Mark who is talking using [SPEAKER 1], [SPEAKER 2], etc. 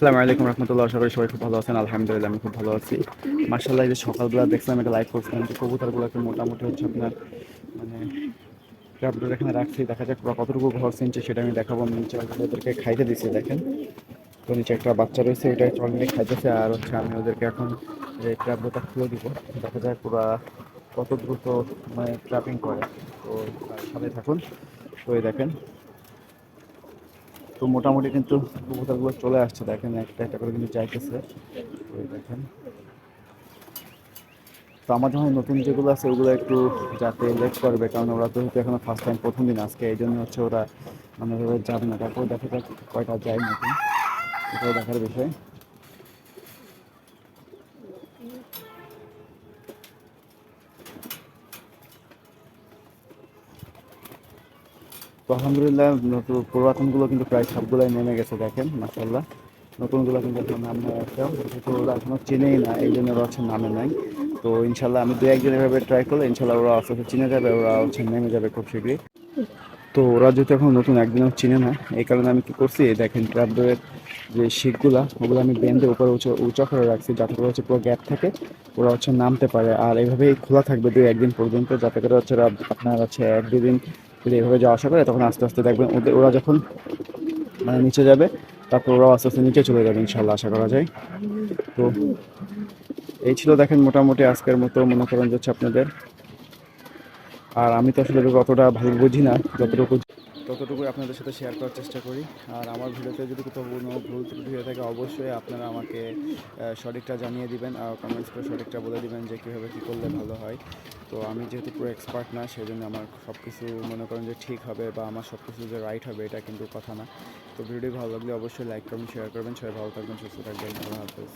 [SPEAKER 1] আসসালামু আলাইকুম রহমতুল্লাহ। আশা করি সবাই খুব ভালো আছেন। আলহামদুলিল্লাহ, আমি খুব ভালো আছি। মার্শাল্লাহ যে সকালবেলা দেখছিলাম একটা লাইভ করছিলাম যে কবুতরগুলোকে মোটামুটি হচ্ছে আপনার মানে ট্র্যাপডোর এখানে রাখছি। দেখা যাক ওরা কতটুকু ঘর চিনছে, সেটা আমি দেখাবো। আমি নিচে ওদেরকে খাইতে দিচ্ছি দেখেন। তো নিচে একটা বাচ্চা রয়েছে, ওইটা অলরেডি খাইতেছে। আর হচ্ছে আমি ওদেরকে এখন এই ট্র্যাপডোরটা খুলে দিব। দেখা যাক ওরা কত দ্রুত মানে ট্র্যাপিং করে। তো সাথে থাকুন। তো দেখেন তো মোটামুটি কিন্তু কবুতরগুলো চলে আসছে। দেখেন, একটা একটা করে কিন্তু চাইতেছে ওই দেখেন। তো আমার যখন নতুন যেগুলো আছে, ওগুলো একটু যাতে লেট করবে, কারণ ওরা তো এখনও ফার্স্ট টাইম প্রথম দিন আজকে, এই জন্য হচ্ছে ওরা মানে যাবে না। তারপর দেখা যাক কয়টা যায় নতুন এটাও দেখার বিষয়। আলহামদুলিল্লাহ, নতুন পুরাতনগুলো কিন্তু প্রায় সবগুলাই নেমে গেছে দেখেন মাসাল্লাহ নতুনগুলো কিন্তু এখন নামে আছে ওরা এখনও চেনেই না, এই জন্য ওরা হচ্ছে নামে নাই। তো ইনশাল্লাহ আমি দু একদিন এভাবে ট্রাই করলে ইনশাল্লাহ ওরা আস্তে চিনে যাবে, ওরা হচ্ছে নেমে যাবে খুব শীঘ্রই। তো ওরা যেহেতু এখন নতুন, একদিনও চিনে না, এই কারণে আমি কি করছি দেখেন ট্র্যাপডোরের যে শিকগুলা ওগুলো আমি বেন্ডের উপরে উঁচু, উঁচা করে রাখছি, যাতে করে হচ্ছে পুরো গ্যাপ থাকে, ওরা হচ্ছে নামতে পারে। আর এইভাবেই খোলা থাকবে দুই একদিন পর্যন্ত, যাতে করে হচ্ছে আপনার হচ্ছে এক দুদিন যদি এভাবে যাওয়া আসা করে, তখন আস্তে আস্তে দেখবেন ওদের, ওরা যখন মানে নিচে যাবে, তারপর ওরাও আস্তে আস্তে নিচে চলে যাবে ইনশাল্লাহ আশা করা যায়। তো এই ছিল দেখেন মোটামুটি আজকের মতো, মনে করেন যাচ্ছে আপনাদের। আর আমি তো আসলে অতটা ভালো বুঝি না, যতটুকু ততটুকুই আপনাদের সাথে শেয়ার করার চেষ্টা করি। আর আমার ভিডিওতে যদি কোথাও কোনো ভুল ত্রুটি হয়ে থাকে, অবশ্যই আপনারা আমাকে সঠিকটা জানিয়ে দিবেন আর কমেন্টস করে সঠিকটা বলে দিবেন যে কীভাবে কী করলে ভালো হয়। তো আমি যেহেতু পুরো এক্সপার্ট না সেই জন্য আমার সব কিছু মনে করেন যে ঠিক হবে বা আমার সব কিছু যে রাইট হবে, এটা কিন্তু কথা না। তো ভিডিও ভালো লাগলে অবশ্যই লাইক করবেন শেয়ার করবেন। সবাই ভালো থাকবেন, সুস্থ থাকবেন। আল্লাহ হাফেজ।